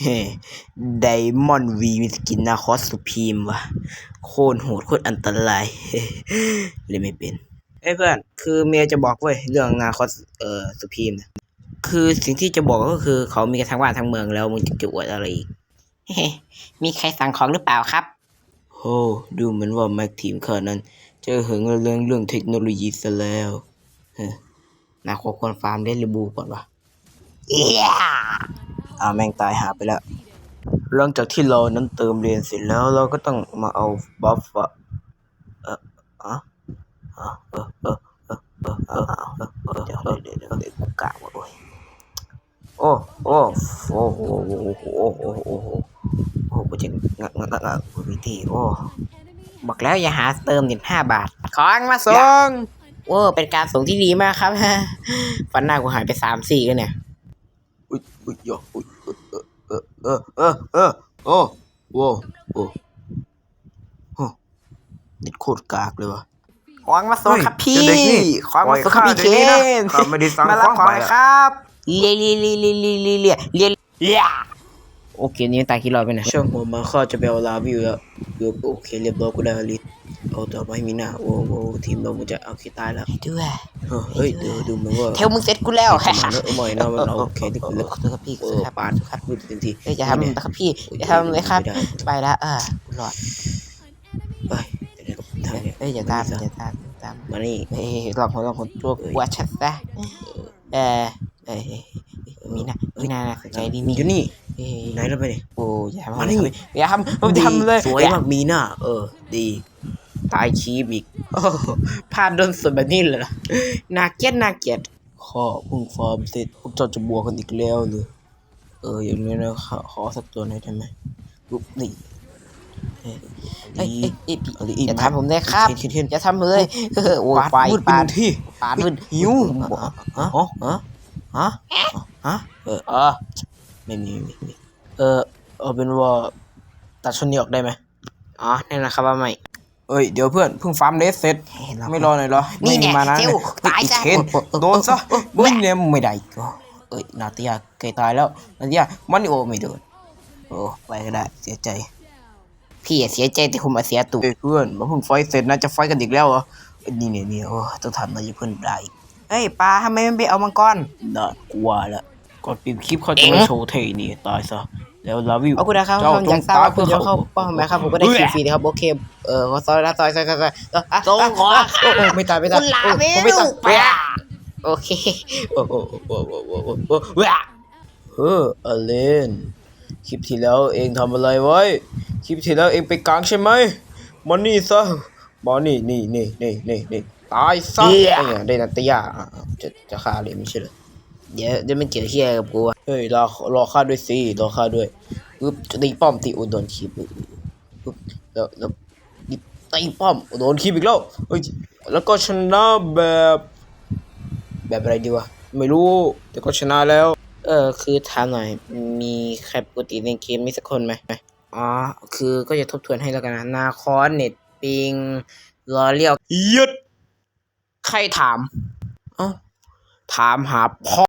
เฮ้ไดมอนด์วีมีสกินนาคอสสุพีมว่ะ โคตรโหดโคตรอันตรายเล่นไม่เป็น เอ้เพื่อน คือเมียจะบอกเว้ยเรื่องนาคอสเอ่อสุพีมนี่ยคือสิ่งที่จะบอกก็คือเขามีกันทั้งบ้านทั้งเมืองแล้วมึงจะอวดอะไรอีกมีใครสั่งของหรือเปล่าครับโอ้ดูเหมือนว่าแม็กทีมข้านั้น จะหึงเรื่องเรื่องเทคโนโลยีซะแล้วนาควรควรฟาร์มเล่นรีบูก่อนวะเอ่าแม่งตายหาไปแล้ว หลังจากที่เรานั้นเติมเรียนเสร็จแล้วเราก็ต้องมาเอาบัฟอะเอออะอะเออเออเออเออเออเออเออเดี๋ยวเดี๋ยวเดี๋ยวเดี๋ยวกูกะว่าโอ้ยโอ้โอ้โอ้โอ้โอ้โอ้โอ้โอ้โอ้โอ้โอ้กูจะงักงักงักงักวิธีโอ้บอกแล้วอย่าหาเติมเน็ตห้าบาท ของมาส่งโอ้เป็นการส่งที่ดีมากครับฟันหน้ากูหายไปสามสี่กันเนี่ย อุ้ยอุ้ยโยอุ้ย เออเออเออเออเออโอ้โว้โอ้โอ้เด็ดโคตรกากเลยวะขวางมาส่งครับพี่เฮ้ยเจ้าเด็กนี่ขวางมาส่งครับพี่ปล่เคอยข้าเดี๋ยวนี้นะนข้าไม่ได้สั่งมารับของของไปเลยอะครับเลียเลียเลียเลียเลียเลียเลียเลียเลียโอเคนี่ตายกี่รอบไปนะช่วงผมมาข้อจะไปเอาลาวิวแล้วเกือบโอเคเรียบร้อยกูได้ลิต เอาต่อไปมีหน้าโอ้โหทีมเราจะเอาคิดตายแล้วด้วยเฮ้ยดี๋ยวดูมือนว่าเทลมึงเสร็จกูแล้วประมาณนั้ออไม่นะมันเอาแค่ที่กูเลือกขอโทษครับพี่เออปาดครับพูดเต็มที่อย่าทำนะครับพี่อย่าทำเลยครับไปแล้วเออกูรอดไปเดี๋ยวก็ทำเนี่ยเอ้ยอย่าตามอย่าตามอย่าตามมานี่เอ้ยหลอกหัวหลอกหัวตัวกลัวชัดซะเออเอ้ยมีนะมีนะสนใจดีมีมีอยู่นี่ไหนเราไปเนี่ยโอ้อย่าทำมานี่อย่าทำอย่าทำเลยสวยมากมีหน้าเออดี ตายชีบอีกโอ้โหพลาดโดนส่วนแบบนี้เลยเหรอน่าเกลียดน่าเกลียดข้อเพุ่งฟอร์มเสร็จพวกเจ้าจะบวกกันอีกแล้วเลยเอออย่างนี้นะขอขอสักตัวหน่อยได้ไหมปุ๊บนี่เอ้ยเอ้ยดีเอ้ยเอ้ยพี่เอาดิอีกอย่าทำผมเลยครับเทียนเทียนอย่าทำเลยเออโอ้ยปาดไปมืดไปปาหดนึ่งที่ปาดมืดหิวฮะฮะฮะฮะฮะเออเออไม่มีไม่มีเออเอาเป็นว่าตัดชนนี้ออกได้ไหมอ๋อนั่นนะครับว่าไม่ เอ้ยเดี๋ยวเพื่อนเพิ่งฟาร์มเดสเสร็จเห็นแล้วไม่รอหน่อยเหรอนี่เนี่ยมานะเจ้าตายซะเคนโดนซะมึงเนี่ยไม่ได้อีก็เอ้ยนาเตียเกยตายแล้วนาเตียมันนี่โอไม่โดนโอ้ไปก็ได้เสียใจ พี่อย่าเสียใจที่ผมมาเสียตู่เอ้ยเพื่อนมาเพิ่งไฟท์เสร็จนะจะไฟท์กันอีกแล้วเหรอเอ้ยนี่เนี่ยนี่โอ้ต้องทำอะไรเพื่อนได้อีกเฮ้ยปลาทำไมมันไปเอามังกรน่ากลัวละก่อนปิดคลิปเขาจะมาโชว์เท่นี่ตายซะ แล้วลาวิวเอาคุณนะครับเจ้าผมอยากทราบว่าคุณจะเข้าจงป้อมไหมครับผมก็ได้เอ้ยฟรีๆนะครับโอเคเออขอซอยนะซอยซอยซอยซอยเอออะส่งขอโอ้โอ้ไม่ตายไม่ตายคุณลาโอ้วิวผมไม่ตายไปอะโอเคโอ้โอ้โอ้โอ้โอ้โอ้โอ้เว้ยเอออเลนคลิปที่แล้วเองทำอะไรไว้ คลิปที่แล้วเองไปกลางใช่ไหมมานี่ซะมานี่นี่นี่นี่นี่นี่ตายซะเหี้ยไอ้เนี่ยได้นาตยาอะอะจะจะฆ่าเลยไม่ใช่เหรอ เดี๋ยวเดี๋ยวมันเกี่ยวเฮียกับกูอะเฮ้ยรอรอฆ่าด้วยสิรอฆ่าด้วยปึ๊บจะตีป้อมตีอุดนคลิปปึ๊บปึ๊บแล้วแล้วตีป้อมโดนคลิปอีกแล้วเฮ้ยแล้วก็ชนะแบบ แบบอะไรดีวะไม่รู้แต่ก็ชนะแล้ว เออคือถามหน่อยมีใครปกติในเกมมีสักคนไหมอ๋อคือก็จะทบทวนให้แล้วกันนะนาคอนเน็ตปิงรอเรียวยึดใครถาม เอ้าถามหาพ่อ